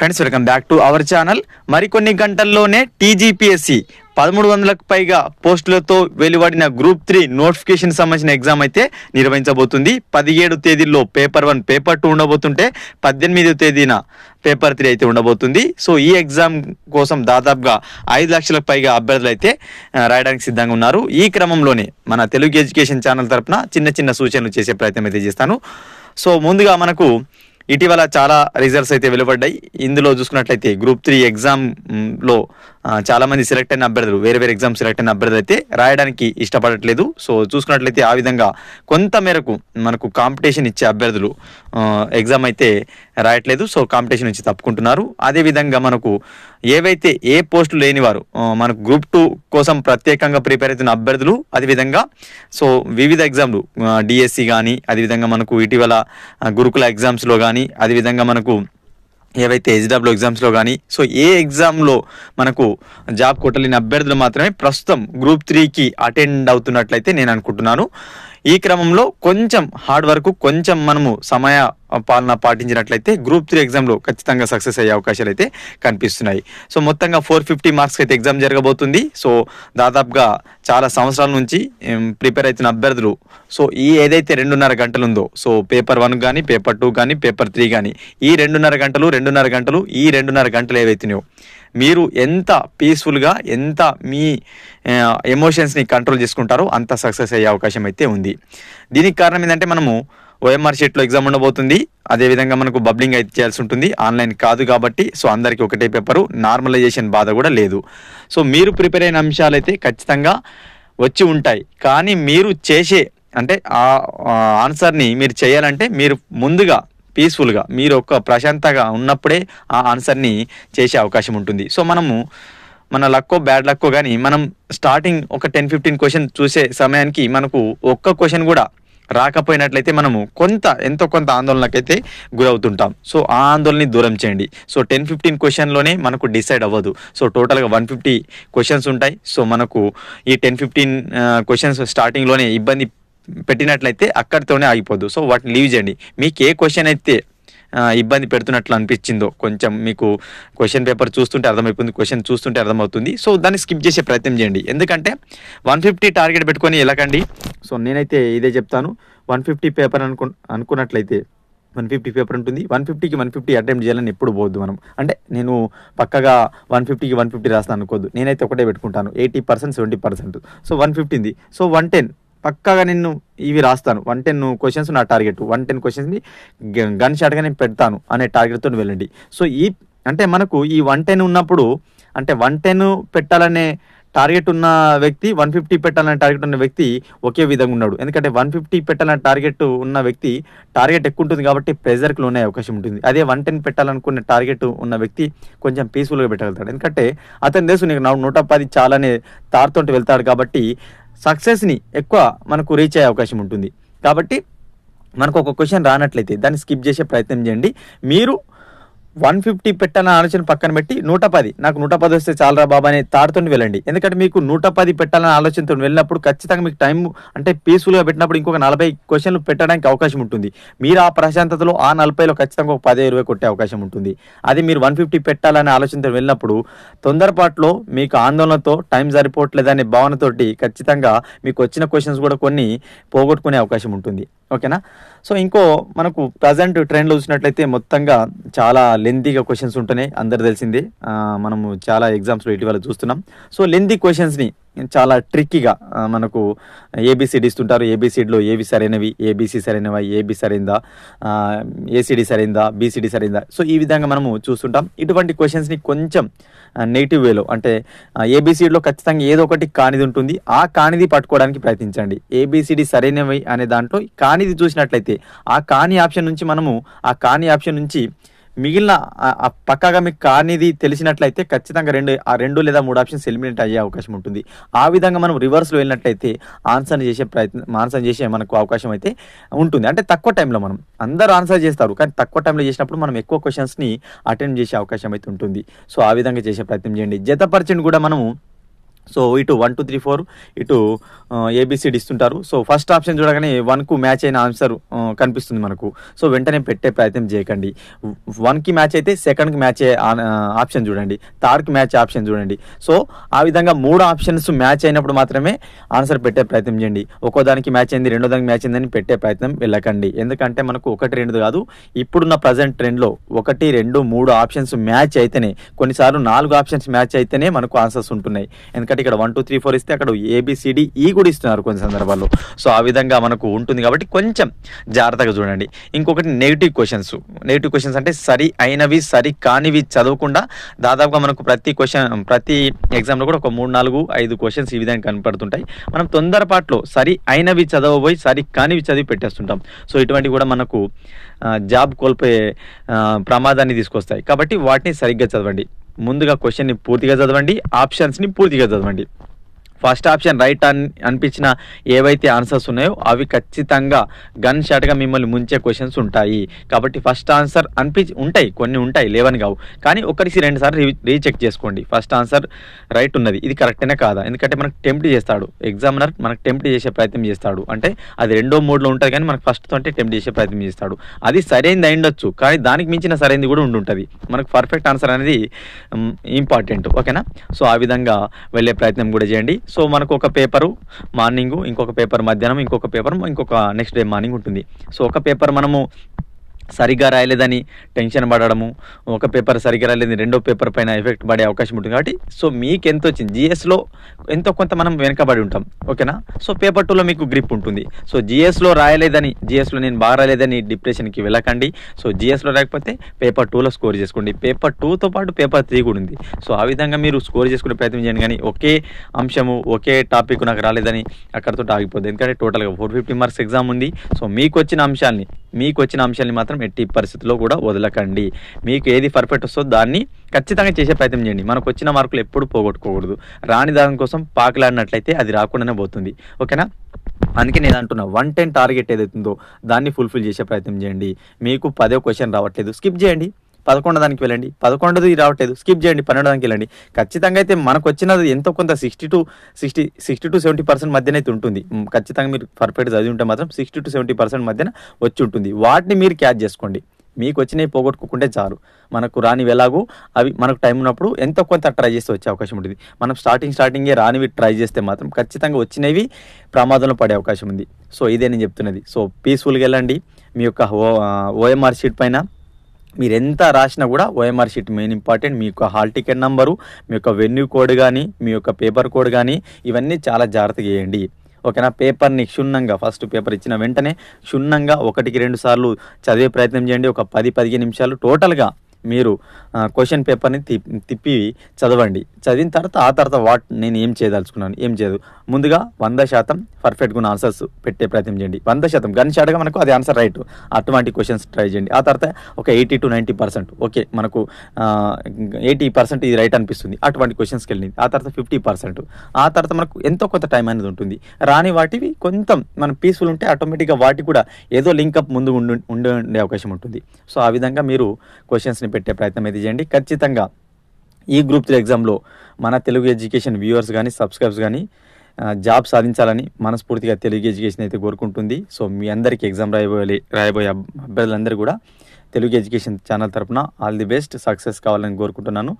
Friends welcome back to our channel మరికొన్ని గంటల్లోనే TGPSC పదమూడు వందలకు పైగా పోస్టులతో వెలువడిన గ్రూప్ త్రీ నోటిఫికేషన్ సంబంధించిన ఎగ్జామ్ అయితే నిర్వహించబోతుంది. పదిహేడు తేదీల్లో పేపర్ వన్ పేపర్ టూ ఉండబోతుంటే పద్దెనిమిదో తేదీన పేపర్ త్రీ అయితే ఉండబోతుంది. సో ఈ ఎగ్జామ్ కోసం దాదాపుగా ఐదు లక్షలకు పైగా అభ్యర్థులు అయితే రాయడానికి సిద్ధంగా ఉన్నారు. ఈ క్రమంలోనే మన తెలుగు ఎడ్యుకేషన్ ఛానల్ తరపున చిన్న చిన్న సూచనలు చేసే ప్రయత్నం అయితే చేస్తాను. సో ముందుగా మనకు ఇటీవల చాలా రిజల్ట్స్ అయితే వెలువడ్డాయి. ఇందులో చూసుకున్నట్లయితే గ్రూప్ త్రీ ఎగ్జామ్ చాలామంది చాలా మంది సెలెక్ట్ అయిన అభ్యర్థులు వేరే వేరే ఎగ్జామ్ సెలెక్ట్ అయిన అభ్యర్థులు అయితే రాయడానికి ఇష్టపడట్లేదు. సో చూసుకున్నట్లయితే ఆ విధంగా కొంత మేరకు మనకు కాంపిటీషన్ ఇచ్చే అభ్యర్థులు ఎగ్జామ్ అయితే రాయట్లేదు. సో కాంపిటీషన్ నుంచి తప్పుకుంటున్నారు. అదేవిధంగా మనకు ఏవైతే ఏ పోస్టులు లేనివారు మనకు గ్రూప్ టూ కోసం ప్రత్యేకంగా ప్రిపేర్ అవుతున్న అభ్యర్థులు అదేవిధంగా సో వివిధ ఎగ్జామ్లు డిఎస్సి కానీ అదేవిధంగా మనకు ఇటీవల గురుకుల ఎగ్జామ్స్లో కానీ అదేవిధంగా మనకు ఏవైతే హెచ్డబ్ల్యూ ఎగ్జామ్స్లో కానీ సో ఏ ఎగ్జామ్లో మనకు జాబ్ కొట్టలేని అభ్యర్థులు మాత్రమే ప్రస్తుతం గ్రూప్ త్రీకి అటెండ్ అవుతున్నట్లయితే నేను అనుకుంటున్నాను. ఈ క్రమంలో కొంచెం హార్డ్ వర్క్ కొంచెం మనము సమయ పాలన పాటించినట్లయితే గ్రూప్ త్రీ ఎగ్జామ్లో ఖచ్చితంగా సక్సెస్ అయ్యే అవకాశాలు అయితే కనిపిస్తున్నాయి. సో మొత్తంగా ఫోర్ ఫిఫ్టీ మార్క్స్ అయితే ఎగ్జామ్ జరగబోతుంది. సో దాదాపుగా చాలా సంవత్సరాల నుంచి ప్రిపేర్ అవుతున్న అభ్యర్థులు సో ఈ ఏదైతే రెండున్నర గంటలు ఉందో సో పేపర్ వన్ కానీ పేపర్ టూ కానీ పేపర్ త్రీ కానీ ఈ రెండున్నర గంటలు రెండున్నర గంటలు ఈ రెండున్నర గంటలు ఏవైతున్నాయో మీరు ఎంత పీస్ఫుల్గా ఎంత మీ ఎమోషన్స్ని కంట్రోల్ చేసుకుంటారో అంత సక్సెస్ అయ్యే అవకాశం అయితే ఉంది. దీనికి కారణం ఏంటంటే మనము ఓఎంఆర్ షీట్లో ఎగ్జామ్ ఉండబోతుంది. అదేవిధంగా మనకు బబ్లింగ్ అయితే చేయాల్సి ఉంటుంది. ఆన్లైన్ కాదు కాబట్టి సో అందరికీ ఒకటే పేపరు నార్మలైజేషన్ బాధ కూడా లేదు. సో మీరు ప్రిపేర్ అయిన అంశాలు అయితే ఖచ్చితంగా వచ్చి ఉంటాయి. కానీ మీరు చేసే అంటే ఆ ఆన్సర్ని మీరు చేయాలంటే మీరు ముందుగా పీస్ఫుల్గా మీరు ఒక ప్రశాంతగా ఉన్నప్పుడే ఆ ఆన్సర్ని చేసే అవకాశం ఉంటుంది. సో మనము మన లక్కో బ్యాడ్ లక్కో కానీ మనం స్టార్టింగ్ ఒక టెన్ ఫిఫ్టీన్ క్వశ్చన్ చూసే సమయానికి మనకు ఒక్క క్వశ్చన్ కూడా రాకపోయినట్లయితే మనము కొంత ఎంతో కొంత ఆందోళనకైతే గురవుతుంటాం. సో ఆ ఆందోళనని దూరం చేయండి. సో టెన్ ఫిఫ్టీన్ క్వశ్చన్లోనే మనకు డిసైడ్ అవ్వదు. సో టోటల్గా వన్ ఫిఫ్టీ క్వశ్చన్స్ ఉంటాయి. సో మనకు ఈ టెన్ ఫిఫ్టీన్ క్వశ్చన్స్ స్టార్టింగ్లోనే ఇబ్బంది పెట్టినట్లయితే అక్కడితోనే ఆగిపోద్దు సో వాటిని లీవ్ చేయండి. మీకు ఏ క్వశ్చన్ అయితే ఇబ్బంది పెడుతున్నట్లు అనిపించిందో కొంచెం మీకు క్వశ్చన్ పేపర్ చూస్తుంటే అర్థమైపోతుంది క్వశ్చన్ చూస్తుంటే అర్థమవుతుంది. సో దాన్ని స్కిప్ చేసే ప్రయత్నం చేయండి. ఎందుకంటే వన్ ఫిఫ్టీ టార్గెట్ పెట్టుకొని ఎలాగండి సో నేనైతే ఇదే చెప్తాను. వన్ ఫిఫ్టీ పేపర్ అనుకు అనుకున్నట్లయితే వన్ ఫిఫ్టీ పేపర్ ఉంటుంది. వన్ ఫిఫ్టీకి వన్ ఫిఫ్టీ అటెంప్ట్ చేయాలని ఎప్పుడు పోద్దు మనం. అంటే నేను పక్కగా వన్ ఫిఫ్టీకి వన్ ఫిఫ్టీ రాస్తాను అనుకోద్దు నేనైతే ఒకటే పెట్టుకుంటాను. Eighty percent seventy percent so one ఫిఫ్టీది so one ten పక్కాగా నేను ఇవి రాస్తాను. వన్ టెన్ క్వశ్చన్స్ నా టార్గెట్ వన్ టెన్ క్వశ్చన్స్ని గన్ షాట్గా నేను పెడతాను అనే టార్గెట్తో వెళ్ళండి. సో ఈ అంటే మనకు ఈ వన్ టెన్ ఉన్నప్పుడు అంటే వన్ టెన్ పెట్టాలనే టార్గెట్ ఉన్న వ్యక్తి వన్ ఫిఫ్టీ పెట్టాలనే టార్గెట్ ఉన్న వ్యక్తి ఒకే విధంగా ఉన్నాడు. ఎందుకంటే వన్ ఫిఫ్టీ పెట్టాలనే టార్గెట్ ఉన్న వ్యక్తి టార్గెట్ ఎక్కువ ఉంటుంది కాబట్టి ప్రెజర్కి లోనే అవకాశం ఉంటుంది. అదే వన్ టెన్ పెట్టాలనుకునే టార్గెట్ ఉన్న వ్యక్తి కొంచెం పీస్ఫుల్గా పెట్టగలుగుతాడు. ఎందుకంటే అతను తెలుసు నీకు నా నూట పది చాలానే తారుతోటి వెళ్తాడు కాబట్టి సక్సెస్ని ఎక్కువ మనకు రీచ్ అయ్యే అవకాశం ఉంటుంది. కాబట్టి మనకు ఒక క్వశ్చన్ రానట్లయితే దాన్ని స్కిప్ చేసే ప్రయత్నం చేయండి. మీరు వన్ ఫిఫ్టీ పెట్టాలని ఆలోచన పక్కన పెట్టి నూట పది. నాకు నూట పది వస్తే చాలరా బాబా అనే తాడుతో వెళ్ళండి. ఎందుకంటే మీకు నూట పది పెట్టాలన్న ఆలోచనతో వెళ్ళినప్పుడు ఖచ్చితంగా మీకు టైం అంటే పీస్ఫుల్గా పెట్టినప్పుడు ఇంకొక నలభై క్వశ్చన్లు పెట్టడానికి అవకాశం ఉంటుంది. మీరు ఆ ప్రశాంతతలో ఆ నలభైలో ఖచ్చితంగా ఒక పదే ఇరవై కొట్టే అవకాశం ఉంటుంది. అది మీరు వన్ ఫిఫ్టీ పెట్టాలనే ఆలోచనతో వెళ్ళినప్పుడు తొందరపాటులో మీకు ఆందోళనతో టైం సరిపోవట్లేదనే భావనతోటి ఖచ్చితంగా మీకు వచ్చిన క్వశ్చన్స్ కూడా కొన్ని పోగొట్టుకునే అవకాశం ఉంటుంది. ఓకేనా? సో ఇంకో మనకు ప్రజెంట్ ట్రెండ్లో చూసినట్లయితే మొత్తంగా చాలా లెంతీగా క్వశ్చన్స్ ఉంటున్నాయి. అందరు తెలిసిందే. మనము చాలా ఎగ్జామ్స్లో ఇటీవల చూస్తున్నాం. సో లెంతీ క్వశ్చన్స్ని చాలా ట్రిక్కీగా మనకు ఏబిసిడి ఇస్తుంటారు ఏబిసిడిలో ఏవి సరైనవి? ఏబిసి సరైనవా? ఏబి సరైందా? ఏసిడి సరైందా? బీసీడి సరైందా? సో ఈ విధంగా మనము చూస్తుంటాం. ఇటువంటి క్వశ్చన్స్ని కొంచెం నెగిటివ్ వేలో అంటే ఏబిసిడిలో ఖచ్చితంగా ఏదో ఒకటి కానిది ఉంటుంది. ఆ కానిది పట్టుకోవడానికి ప్రయత్నించండి. ఏబిసిడి సరైనవి అనే దాంట్లో కానిది చూసినట్లయితే ఆ కాని ఆప్షన్ నుంచి మనము ఆ కాని ఆప్షన్ నుంచి మిగిలిన పక్కాగా మీకు కానిది తెలిసినట్లయితే ఖచ్చితంగా రెండు ఆ రెండు లేదా మూడు ఆప్షన్స్ ఎలిమినేట్ అయ్యే అవకాశం ఉంటుంది. ఆ విధంగా మనం రివర్స్లో వెళ్ళినట్లయితే ఆన్సర్ చేసే ప్రయత్నం ఆన్సర్ చేసే మనకు అవకాశం అయితే ఉంటుంది. అంటే తక్కువ టైంలో మనం అందరూ ఆన్సర్ చేస్తారు. కానీ తక్కువ టైంలో చేసినప్పుడు మనం ఎక్కువ క్వశ్చన్స్ని అటెండ్ చేసే అవకాశం అయితే ఉంటుంది. సో ఆ విధంగా చేసే ప్రయత్నం చేయండి. జతపరచండి కూడా మనము సో ఇటు వన్ టూ త్రీ ఫోర్ ఇటు ఏబిసిడి ఇస్తుంటారు. సో ఫస్ట్ ఆప్షన్ చూడగానే వన్కు మ్యాచ్ అయిన ఆన్సర్ కనిపిస్తుంది మనకు. సో వెంటనే పెట్టే ప్రయత్నం చేయకండి. వన్కి మ్యాచ్ అయితే సెకండ్కి మ్యాచ్ ఆన్- ఆప్షన్ చూడండి. థర్డ్కి మ్యాచ్ ఆప్షన్ చూడండి. సో ఆ విధంగా మూడు ఆప్షన్స్ మ్యాచ్ అయినప్పుడు మాత్రమే ఆన్సర్ పెట్టే ప్రయత్నం చేయండి. ఒక్కో దానికి మ్యాచ్ అయింది రెండో దానికి మ్యాచ్ అయిందని పెట్టే ప్రయత్నం వెళ్ళకండి. ఎందుకంటే మనకు ఒకటి రెండు కాదు. ఇప్పుడున్న ప్రజెంట్ ట్రెండ్లో ఒకటి రెండు మూడు ఆప్షన్స్ మ్యాచ్ అయితేనే కొన్నిసార్లు నాలుగు ఆప్షన్స్ మ్యాచ్ అయితేనే మనకు ఆన్సర్స్ ఉంటున్నాయి. ఎందుకంటే ఇక్కడ వన్ టూ త్రీ ఫోర్ ఇస్తే అక్కడ ఏబిసిడి ఈ e కూడా ఇస్తున్నారు కొన్ని సందర్భాల్లో. సో ఆ విధంగా మనకు ఉంటుంది కాబట్టి కొంచెం జాగ్రత్తగా చూడండి. ఇంకొకటి నెగిటివ్ క్వశ్చన్స్ నెగిటివ్ క్వశ్చన్స్ అంటే సరి అయినవి సరి కానివి చదవకుండా దాదాపుగా మనకు ప్రతి క్వశ్చన్ ప్రతి ఎగ్జామ్లో కూడా ఒక మూడు నాలుగు ఐదు క్వశ్చన్స్ ఈ విధంగా కనపడుతుంటాయి. మనం తొందరపాట్లో సరి అయినవి చదవబోయి సరి కానివి చదివి పెట్టేస్తుంటాం. సో ఇటువంటివి కూడా మనకు జాబ్ కోల్పోయే ప్రమాదాన్ని తీసుకొస్తాయి. కాబట్టి వాటిని సరిగ్గా చదవండి. ముందుగా క్వశ్చన్ని పూర్తిగా చదవండి ఆప్షన్స్ని పూర్తిగా చదవండి. ఫస్ట్ ఆప్షన్ రైట్ అని అనిపించిన ఏవైతే ఆన్సర్స్ ఉన్నాయో అవి ఖచ్చితంగా గన్ షాట్గా మిమ్మల్ని ముంచే క్వశ్చన్స్ ఉంటాయి. కాబట్టి ఫస్ట్ ఆన్సర్ అనిపించి ఉంటాయి కొన్ని ఉంటాయి లేవని కావు. కానీ ఒకరికి రెండు సార్లు రీ రీచెక్ చేసుకోండి. ఫస్ట్ ఆన్సర్ రైట్ ఉన్నది. ఇది కరెక్టేనా కాదా? ఎందుకంటే మనకు టెంప్ట్ చేస్తాడు. ఎగ్జామినర్ మనకు టెంప్ట్ చేసే ప్రయత్నం చేస్తాడు. అంటే అది రెండో మూడులో ఉంటుంది కానీ మనకు ఫస్ట్ అంటే టెంప్ట్ చేసే ప్రయత్నం చేస్తాడు. అది సరైనది అయిండొచ్చు కానీ దానికి మించిన సరైనది కూడా ఉండుంటుంది మనకు పర్ఫెక్ట్ ఆన్సర్ అనేది ఇంపార్టెంట్ ఓకేనా? సో ఆ విధంగా వెళ్ళే ప్రయత్నం కూడా చేయండి. సో మనకు ఒక పేపరు మార్నింగ్ ఇంకొక పేపర్ మధ్యాహ్నం ఇంకొక పేపర్ ఇంకొక నెక్స్ట్ డే మార్నింగ్ ఉంటుంది. సో ఒక పేపర్ మనము సరిగ్గా రాయలేదని టెన్షన్ పడడము ఒక పేపర్ సరిగ్గా రాలేదని రెండో పేపర్ పైన ఎఫెక్ట్ పడే అవకాశం ఉంటుంది కాబట్టి సో మీకు ఎంత వచ్చింది జిఎస్లో ఎంతో కొంత మనం వెనకబడి ఉంటాం ఓకేనా? సో పేపర్ టూలో మీకు గ్రిప్ ఉంటుంది. సో జిఎస్లో రాయలేదని జిఎస్లో నేను బాగా రాలేదని డిప్రెషన్కి వెళ్ళకండి. సో జిఎస్లో రాకపోతే పేపర్ టూలో స్కోర్ చేసుకోండి. పేపర్ టూతో పాటు పేపర్ త్రీ కూడా ఉంది. సో ఆ విధంగా మీరు స్కోర్ చేసుకునే ప్రయత్నం చేయండి కానీ ఒకే అంశము ఒకే టాపిక్ నాకు రాలేదని అక్కడతో ఆగిపోద్ది. ఎందుకంటే టోటల్గా ఫోర్ ఫిఫ్టీ మార్క్స్ ఎగ్జామ్ ఉంది. సో మీకు వచ్చిన అంశాన్ని మీకు వచ్చిన అంశాన్ని మాత్రం ఎట్టి పరిస్థితుల్లో కూడా వదలకండి. మీకు ఏది పర్ఫెక్ట్ వస్తుందో దాన్ని ఖచ్చితంగా చేసే ప్రయత్నం చేయండి. మనకు వచ్చిన మార్కులు ఎప్పుడు పోగొట్టుకోకూడదు. రాని దాని కోసం పాకులాడినట్లయితే అది రాకుండానే పోతుంది. ఓకేనా? అందుకే నేను అంటున్నా వన్ టెన్ టార్గెట్ ఏదైతుందో దాన్ని ఫుల్ఫిల్ చేసే ప్రయత్నం చేయండి. మీకు పదే క్వశ్చన్ రావట్లేదు. స్కిప్ చేయండి. పదకొండో దానికి వెళ్ళండి. పదకొండది రావట్లేదు. స్కిప్ చేయండి. పన్నెండో దానికి వెళ్ళండి. ఖచ్చితంగా అయితే మనకు వచ్చినది ఎంతో కొంత sixty to sixty sixty to seventy percent మధ్యన అయితే ఉంటుంది. ఖచ్చితంగా మీరు పర్ఫెక్ట్ చదివి ఉంటే మాత్రం సిక్స్టీ టు సెవెంటీ పర్సెంట్ మధ్యన వచ్చి ఉంటుంది. వాటిని మీరు క్యాచ్ చేసుకోండి. మీకు వచ్చినవి పోగొట్టుకుంటే చాలు. మనకు రానివి ఎలాగో అవి మనకు టైం ఉన్నప్పుడు ఎంతో కొంత ట్రై చేస్తే వచ్చే అవకాశం ఉంటుంది. మనం స్టార్టింగ్ స్టార్టింగే రానివి ట్రై చేస్తే మాత్రం ఖచ్చితంగా వచ్చినవి ప్రమాదంలో పడే అవకాశం ఉంది. సో ఇదే నేను చెప్తున్నది. సో పీస్ఫుల్గా వెళ్ళండి. మీ యొక్క ఓ ఓఎంఆర్ షీట్ పైన మీరు ఎంత రాసినా కూడా ఓఎంఆర్ షీట్ మెయిన్ ఇంపార్టెంట్ మీ యొక్క హాల్ టికెట్ నంబరు మీ యొక్క వెన్యూ కోడ్ కానీ మీ యొక్క పేపర్ కోడ్ కానీ ఇవన్నీ చాలా జాగ్రత్తగా వేయండి ఓకేనా? పేపర్ని క్షుణ్ణంగా ఫస్ట్ పేపర్ ఇచ్చిన వెంటనే క్షుణ్ణంగా ఒకటికి రెండు సార్లు చదివే ప్రయత్నం చేయండి. ఒక పది పదిహేను నిమిషాలు టోటల్గా మీరు క్వశ్చన్ పేపర్ని తిప్పి తిప్పి చదవండి. చదివిన తర్వాత ఆ తర్వాత వాట్ నేను ఏం చేయదలుచుకున్నాను? ఏం చేయదు. ముందుగా వంద శాతం పర్ఫెక్ట్గా ఆన్సర్స్ పెట్టే ప్రయత్నం చేయండి. వంద శాతం గన్ షాట్గా మనకు అది ఆన్సర్ రైట్ అటువంటి క్వశ్చన్స్ ట్రై చేయండి. ఆ తర్వాత ఒక eighty to ninety percent okay మనకు ఎయిటీ పర్సెంట్ ఇది రైట్ అనిపిస్తుంది. అటువంటి క్వశ్చన్స్కి వెళ్ళింది. ఆ తర్వాత ఫిఫ్టీ పర్సెంట్ ఆ తర్వాత మనకు ఎంతో కొంత టైం అనేది ఉంటుంది. రాని వాటివి కొంత మనం పీస్ఫుల్ ఉంటే ఆటోమేటిక్గా వాటి కూడా ఏదో లింకప్ ముందు ఉండి ఉండే అవకాశం ఉంటుంది. సో ఆ విధంగా మీరు క్వశ్చన్స్ని పెట్టే ప్రయత్నం అయితే చేయండి. ఖచ్చితంగా ఈ గ్రూప్ త్రీ ఎగ్జామ్లో మన తెలుగు ఎడ్యుకేషన్ వ్యూవర్స్ కానీ సబ్స్క్రైబ్స్ కానీ జాబ్ సాధించాలని మనస్ఫూర్తిగా తెలుగు ఎడ్యుకేషన్ అయితే కోరుకుంటుంది. సో మీ అందరికీ ఎగ్జామ్ రాయబోయే రాయబోయే అభ్యర్థులందరూ కూడా తెలుగు ఎడ్యుకేషన్ ఛానల్ తరపున ఆల్ ది బెస్ట్ సక్సెస్ కావాలని కోరుకుంటున్నాను.